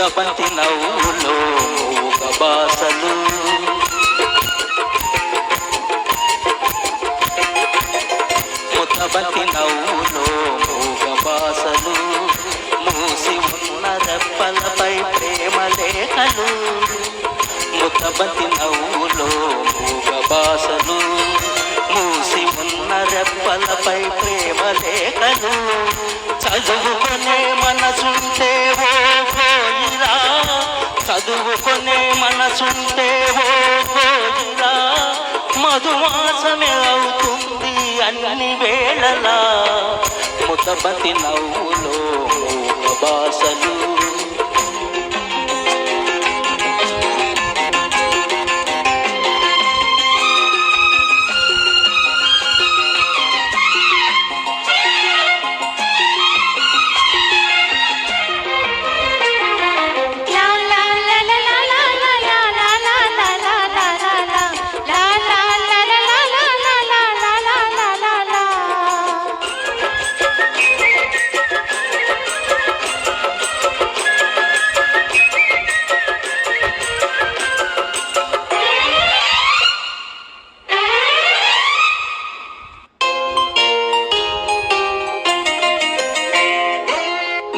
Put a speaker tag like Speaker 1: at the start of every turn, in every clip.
Speaker 1: ముద్దబంతి నవ్వులో మూగబాసలు ముద్దబంతి నవ్వులో మూగబాసలు మూసి ఉన్న రెప్పలపై ప్రేమ లేఖలు. ముద్దబంతి నవ్వులో మూగబాసలు మూసి ఉన్న రెప్పలపై ప్రేమ లేఖలు. చదువుకునే చదువుకునే మనసుంటే ఓ కోయిలా మధుమాసమే అవుతుంది అన్ని వేళలా. ముతపతి నవ్వులో బాసలు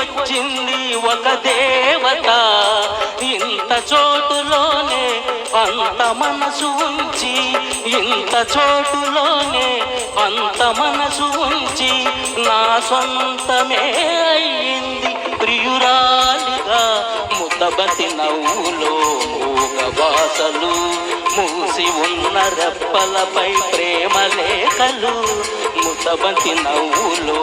Speaker 1: వచ్చింది ఒక దేవత. ఇంత చోటులోనే అంత మనసు ఉంచి ఇంత చోటులోనే అంత మనసు ఉంచి నా సొంతమే అయింది ప్రియురాలిగా. ముద్దబతి నవ్వులో మూగవాసలు మూసి ఉన్న రెప్పలపై ప్రేమ లేఖలు. ముద్దబతి నవ్వులో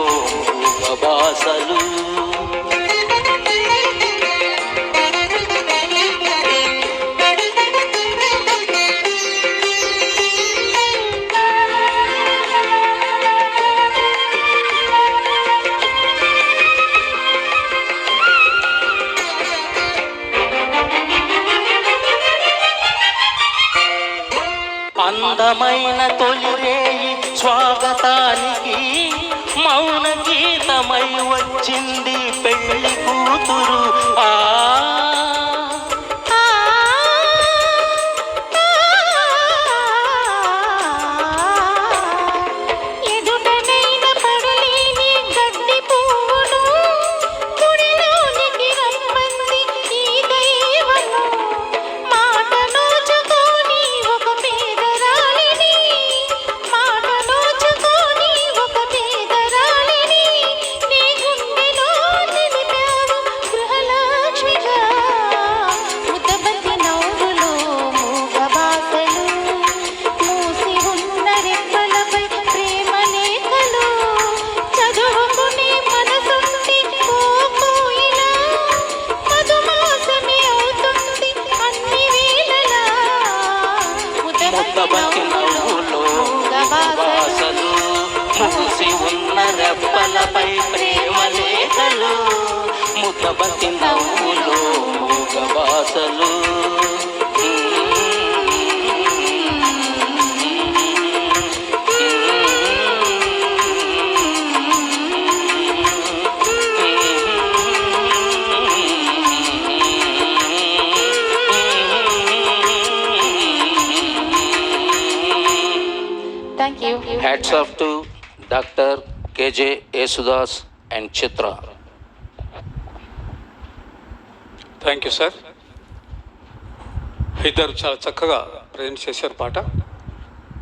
Speaker 1: అందమైన తొలిరేయి స్వాగతానికి మౌన గీతమై వచ్చింది
Speaker 2: పెళ్ళికు ముద్దబతి నవ్వులో
Speaker 1: వాసలు మూసి ఉన్న రెప్పలపై ప్రేమ లేఖలు. ముద్దబతి నవ్వులో
Speaker 2: వాసలు.
Speaker 1: Hats off to doctor K J Yesudas and Chitra
Speaker 3: thank you sir ఇద్దరు చాలా చక్కగా ప్రజెంట్ చేశారు పాట.